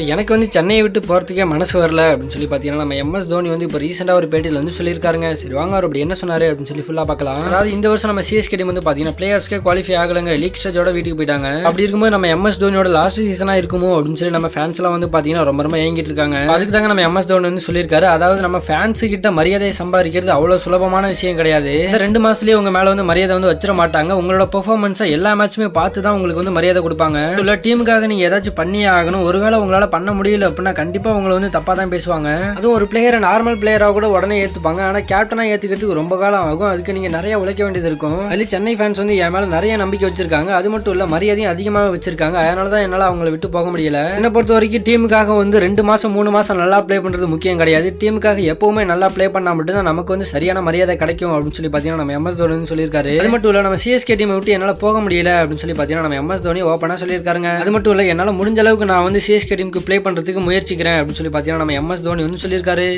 இப்போ எனக்கு வந்து சென்னையை விட்டு போகிறதுக்கே மனசு வரல அப்படின்னு சொல்லி பார்த்தீங்கன்னா நம்ம எம்எஸ் தோனி வந்து இப்போ ரீசெண்டாக ஒரு பேட்டியில் வந்து சொல்லியிருக்காருங்க. சரி வாங்க அவர் அப்படி என்ன சொன்னார் அப்படின்னு சொல்லி ஃபுல்லாக பார்க்கலாம். அதாவது இந்த வருஷம் நம்ம சிஎஸ்கே டீம் வந்து பார்த்தீங்கன்னா பிளேயர்ஸ்க்கே குவாலிஃபை ஆகலங்க. லீக் ஸ்டேஜோட வீட்டுக்கு போயிட்டாங்க. அப்படி இருக்கும்போது நம்ம எம்எஸ் தோனியோட லாஸ்ட் சீசனாக இருக்குமோ அப்படின்னு சொல்லி நம்ம ஃபேன்ஸ் எல்லாம் வந்து பார்த்தீங்கன்னா ரொம்ப ரொம்ப ஏங்கிட்டு இருக்காங்க. அதுக்கு தாங்க நம்ம எம்எஸ் தோனி வந்து சொல்லியிருக்காரு. அதாவது நம்ம ஃபேன்ஸ் கிட்ட மரியாதையை சம்பாதிக்கிறது அவ்வளோ சுலபமான விஷயம் கிடையாது. இந்த ரெண்டு மாதத்துலேயே உங்கள் மேலே வந்து மரியாதை வந்து வச்சிட மாட்டாங்க. உங்களோட பெர்ஃபார்மன்ஸை எல்லா மேட்சுமே பார்த்து தான் உங்களுக்கு வந்து மரியாதை கொடுப்பாங்க. உள்ள டீமுக்காக நீங்கள் ஏதாச்சும் பண்ணியே ஆகணும். ஒருவேளை உங்களால் பண்ண முடியல அப்படின்னா கண்டிப்பா உங்களை வந்து தப்பா தான் பேசுவாங்க. அதுவும் ஒரு பிளேயரை நார்மல் பிளேயராக கூட உடனே ஏத்துப்பாங்க. ஆனா கேப்டனா ஏத்துக்கிறதுக்கு ரொம்ப காலம் ஆகும். அதுக்கு நீங்க நிறைய உழைக்க வேண்டியது இருக்கும். அதுல சென்னை ஃபேன்ஸ் வந்து என் மேல நிறைய நம்பிக்கை வச்சிருக்காங்க. அது மட்டும் இல்ல மரியாதையும் அதிகமாக வச்சிருக்காங்க. அதனால தான் என்னால் அவங்கள விட்டு போக முடியல. என்னை பொறுத்த வரைக்கும் டீமுக்காக வந்து ரெண்டு மாதம் மூணு மாதம் நல்லா ப்ளே பண்ணுறது முக்கியம் கிடையாது. டீமுக்காக எப்பவுமே நல்லா ப்ளே பண்ணால் மட்டும்தான் நமக்கு வந்து சரியான மரியாதை கிடைக்கும் அப்படின்னு சொல்லி பார்த்தீங்கன்னா நம்ம எம்எஸ் தோனி சொல்லியிருக்காரு. அது மட்டும் இல்ல நம்ம சிஎஸ்கே டீமை விட்டு என்னால் போக முடியல அப்படின்னு சொல்லி பார்த்தீங்கன்னா நம்ம எம்எஸ் தோனி ஓப்பனாக சொல்லியிருக்காருங்க. அது மட்டும் இல்லை என்னால் முடிஞ்ச அளவுக்கு நான் வந்து சிஎஸ்கே டீமுக்கு ப்ளே பண்றதுக்கு முயற்சிக்கிறேன் அப்படின்னு சொல்லி பார்த்தீங்கன்னா நம்ம எம்எஸ் தோனி வந்து சொல்லியிருக்காரு.